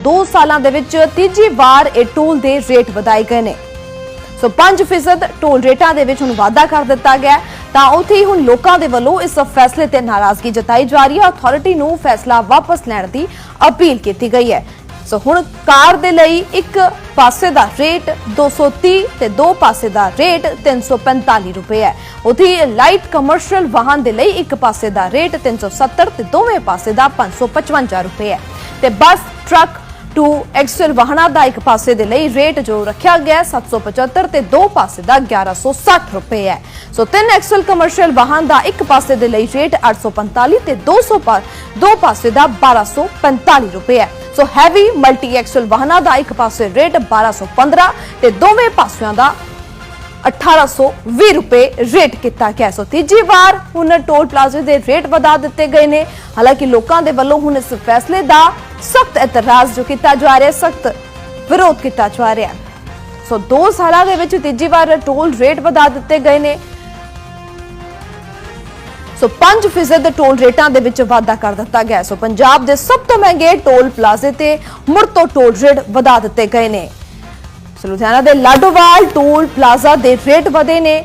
2 ਸਾਲਾਂ ਦੇ ਵਿੱਚ ਤੀਜੀ ਵਾਰ ਇਹ ਟੋਲ ਦੇ ਰੇਟ ਵਧਾਏ ਗਏ ਨੇ। ਸੋ 5% ਟੋਲ ਰੇਟਾਂ ਦੇ ਵਿੱਚ ਹੁਣ ਵਾਧਾ ਕਰ ਦਿੱਤਾ ਗਿਆ ਤਾਂ ਉੱਥੇ ਹੀ ਹੁਣ ਲੋਕਾਂ ਦੇ ਵੱਲੋਂ ਇਸ ਫੈਸਲੇ ਤੇ ਨਾਰਾਜ਼ਗੀ ਜਤਾਈ ਜਾ ਰਹੀ ਹੈ। ਅਥਾਰਟੀ ਨੂੰ ਫੈਸਲਾ ਵਾਪਸ ਲੈਣ ਦੀ ਅਪੀਲ ਕੀਤੀ ਗਈ ਹੈ। ਸੋ ਹੁਣ ਕਾਰ ਦੇ ਲਈ ਇੱਕ ਪਾਸੇ ਦਾ ਰੇਟ 230 ਤੇ ਦੋ ਪਾਸੇ ਦਾ ਰੇਟ 345 ਰੁਪਏ ਹੈ। ਉੱਥੇ ਲਾਈਟ ਕਮਰਸ਼ੀਅਲ ਵਾਹਨ ਦੇ ਲਈ ਇੱਕ ਪਾਸੇ ਦਾ ਰੇਟ 370 ਤੇ ਦੋਵੇਂ ਪਾਸੇ ਦਾ 555 ਰੁਪਏ ਹੈ। ਤੇ ਬੱਸ, ਟਰੱਕ ਟੂ ਐਕਸਲ ਵਾਹਨਾਂ ਦਾ ਇੱਕ ਪਾਸੇ ਦੇ ਲਈ ਰੇਟ ਜੋ ਰੱਖਿਆ ਗਿਆ 775 ਤੇ ਦੋ ਪਾਸੇ ਦਾ 1160 ਰੁਪਏ ਹੈ। ਸੋ ਤਿੰਨ ਐਕਸਲ ਕਮਰਸ਼ੀਅਲ ਵਾਹਨ ਦਾ ਇੱਕ ਪਾਸੇ ਦੇ ਲਈ ਰੇਟ 845 ਤੇ 200 ਦੋ ਪਾਸੇ ਦਾ 1245 ਰੁਪਏ ਹੈ। ਸੋ ਹੈਵੀ ਮਲਟੀ ਐਕਸਲ ਵਾਹਨਾਂ ਦਾ ਇੱਕ ਪਾਸੇ ਰੇਟ 1215 ਤੇ ਦੋਵੇਂ ਪਾਸਿਆਂ ਦਾ 1820 ਰੁਪਏ ਰੇਟ ਕੀਤਾ ਗਿਆ ਸੋ ਤੀਜੀ ਵਾਰ ਹੁਣ ਟੋਲ ਪਲਾਜ਼ੇ ਦੇ ਰੇਟ ਵਧਾ ਦਿੱਤੇ ਗਏ ਨੇ ਹਾਲਾਂਕਿ ਲੋਕਾਂ ਦੇ ਵੱਲੋਂ ਹੁਣ ਇਸ ਫੈਸਲੇ ਦਾ ਸਖਤ ਇਤਰਾਜ਼ ਜੋ ਕੀਤਾ ਜਾ ਰਿਹਾ ਸਖਤ ਵਿਰੋਧ ਕੀਤਾ ਜਾ ਰਿਹਾ ਸੋ 2 ਸਾਲਾਂ ਦੇ ਵਿੱਚ ਤੀਜੀ ਵਾਰ ਟੋਲ ਰੇਟ ਵਧਾ ਦਿੱਤੇ ਗਏ ਨੇ ਸੋ 5% ਟੋਲ ਰੇਟਾਂ ਦੇ ਵਿੱਚ ਵਾਧਾ ਕਰ ਦਿੱਤਾ ਗਿਆ ਸੋ ਪੰਜਾਬ ਦੇ ਸਭ ਤੋਂ ਮਹਿੰਗੇ ਟੋਲ ਪਲਾਜ਼ੇ ਤੇ ਮੁੜ ਤੋਂ ਟੋਲ ਰੇਟ ਵਧਾ ਦਿੱਤੇ ਗਏ ਨੇ ਸੋ ਲੁਧਿਆਣਾ ਦੇ ਲਾਡੋਵਾਲ ਟੋਲ ਪਲਾਜ਼ਾ ਦੇ ਰੇਟ ਵਧੇ ਨੇ।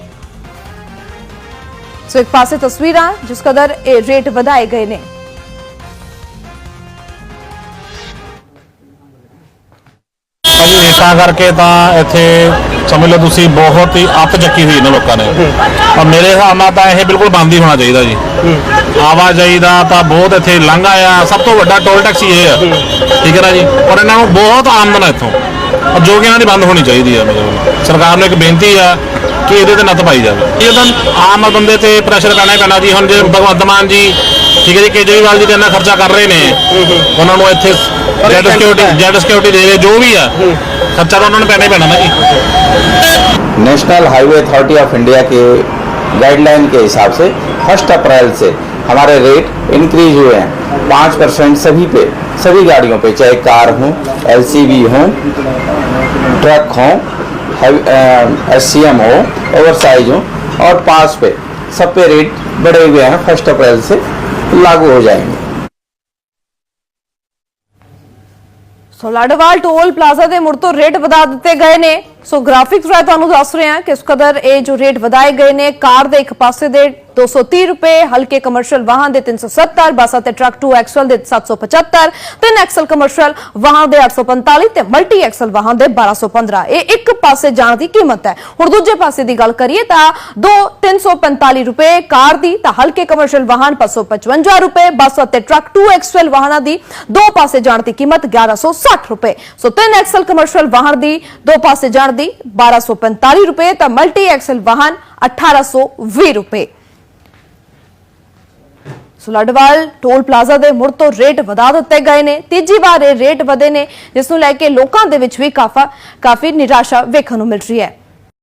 ਸੋ ਇੱਕ ਪਾਸੇ ਤਸਵੀਰਾਂ ਜਿਸ ਕਦਰ ਇਹ ਰੇਟ ਵਧਾਏ ਗਏ ਨੇ। ਭਾਜੀ ਰੇਟਾਂ ਕਰਕੇ ਤਾਂ ਇੱਥੇ ਸਮਝ ਲਓ ਤੁਸੀਂ ਬਹੁਤ ਹੀ ਅੱਤ ਚੱਕੀ ਹੋਈ ਨੇ ਲੋਕਾਂ ਨੇ। ਔਰ ਮੇਰੇ ਹਿਸਾਬ ਨਾਲ ਤਾਂ ਇਹ ਬਿਲਕੁਲ ਬੰਦ ਹੀ ਹੋਣਾ ਚਾਹੀਦਾ ਜੀ। ਆਵਾਜਾਈ ਦਾ ਤਾਂ ਬਹੁਤ ਇੱਥੇ ਲਾਂਘਾ ਆ ਸਭ ਤੋਂ ਵੱਡਾ ਟੋਲ ਟੈਕਸ ਇਹ ਆ। ਠੀਕ ਹੈ ਨਾ ਜੀ? ਔਰ ਇਹਨਾਂ ਨੂੰ ਬਹੁਤ ਆਮਦਨ ਹੈ ਇੱਥੋਂ। ਔਰ ਜੋ ਕਿ ਇਹਨਾਂ ਦੀ ਬੰਦ ਹੋਣੀ ਚਾਹੀਦੀ ਆ ਮੇਰੇ ਵੱਲੋਂ ਸਰਕਾਰ ਨੂੰ ਇੱਕ ਬੇਨਤੀ ਆ ਕਿ ਇਹਦੇ ਤੇ ਨੱਥ ਪਾਈ ਜਾਵੇ ਇਹ ਤਾਂ ਆਮ ਬੰਦੇ ਤੇ ਪ੍ਰੈਸ਼ਰ ਪੈਣਾ ਹੀ ਪੈਣਾ ਜੀ ਹੁਣ ਜੇ ਭਗਵੰਤ ਮਾਨ ਜੀ ਠੀਕ ਹੈ ਜੀ ਕੇਜਰੀਵਾਲ ਜੀ ਤੇ ਇੰਨਾ ਖਰਚਾ ਕਰ ਰਹੇ ਨੇ ਉਹਨਾਂ ਨੂੰ ਇੱਥੇ ਜੈਡ ਸਿਕਿਉਰਿਟੀ ਜੈਡ ਸਿਕਿਉਰਿਟੀ ਦੇ ਰਹੇ ਜੋ ਵੀ ਆ ਖਰਚਾ ਤਾਂ ਉਹਨਾਂ ਨੂੰ ਪੈਣਾ ਹੀ ਪੈਣਾ ਨਾ ਜੀ National Highway Authority of India के गाइडलाइन के हिसाब से फर्स्ट अप्रैल से हमारे रेट इंक्रीज हुए हैं पाँच परसेंट सभी पे सभी गाड़ियों पे चाहे कार हो एलसीवी हो ट्रक हो एस हो ओवर साइज हो और पास पे सब पे रेट बढ़े हुए हैं फर्स्ट अप्रैल से लागू हो जाएंगे ਸੋ ਲਾਡੋਵਾਲ ਟੋਲ ਪਲਾਜ਼ਾ ਦੇ ਮੁੜ ਤੋਂ ਰੇਟ ਵਧਾ ਦਿੱਤੇ ਗਏ ਨੇ ਸੋ ਗ੍ਰਾਫਿਕਸ ਰਾਹੀਂ ਤੁਹਾਨੂੰ ਦੱਸ ਰਹੇ ਹਾਂ ਕਿ ਇਸ ਕਦਰ ਇਹ ਜੋ ਰੇਟ ਵਧਾਏ ਗਏ ਨੇ ਕਾਰ ਦੇ ਇੱਕ ਪਾਸੇ ਦੇ 230 ਰੁਪਏ, ਹਲਕੇ ਕਮਰਸ਼ੀਅਲ ਵਾਹਨ ਦੇ 370 ਬੱਸਾਂ ਤੇ ਟਰੱਕ 2 ਐਕਸਲ ਦੇ 775 ਤਿੰਨ ਐਕਸਲ ਕਮਰਸ਼ੀਅਲ ਵਾਹਨ ਦੇ 845 ਤੇ ਮਲਟੀ ਐਕਸਲ ਵਾਹਨ ਦੇ 1215 ਇਹ ਇੱਕ ਪਾਸੇ ਜਾਣ ਦੀ ਕੀਮਤ ਹੈ। ਹੁਣ ਦੂਜੇ ਪਾਸੇ ਦੀ ਗੱਲ ਕਰੀਏ ਤਾਂ 2 345 ਰੁਪਏ ਕਾਰ ਦੀ, ਤਾਂ ਹਲਕੇ ਕਮਰਸ਼ੀਅਲ ਵਾਹਨ 555 ਰੁਪਏ, ਬੱਸ ਅਤੇ ਟਰੱਕ 2 ਐਕਸਲ ਵਾਹਨਾਂ ਦੀ ਦੋ ਪਾਸੇ ਜਾਣ ਦੀ ਕੀਮਤ 1160 ਰੁਪਏ। ਸੋ ਤਿੰਨ ਐਕਸਲ ਕਮਰਸ਼ੀਅਲ ਵਾਹਨ ਦੀ ਦੋ ਪਾਸੇ ਜਾਣ ਦੀ 1245 ਰੁਪਏ, ਤਾਂ ਮਲਟੀ ਐਕਸਲ ਵਾਹਨ 1820 ਰੁਪਏ। ਸੋ ਟੋਲ ਪਲਾਜ਼ਾ ਦੇ ਮੁੜ ਤੋਂ ਰੇਟ ਵਧਾ ਦਿੱਤੇ ਗਏ ਨੇ। ਤੀਜੀ ਵਾਰ ਇਹ ਰੇਟ ਵਧੇ ਨੇ, ਜਿਸ ਨੂੰ ਲੈ ਕੇ ਲੋਕਾਂ ਦੇ ਵਿੱਚ ਵੀ ਕਾਫਾ ਕਾਫੀ ਨਿਰਾਸ਼ਾ ਵੇਖਣ ਨੂੰ ਮਿਲ ਰਹੀ ਹੈ।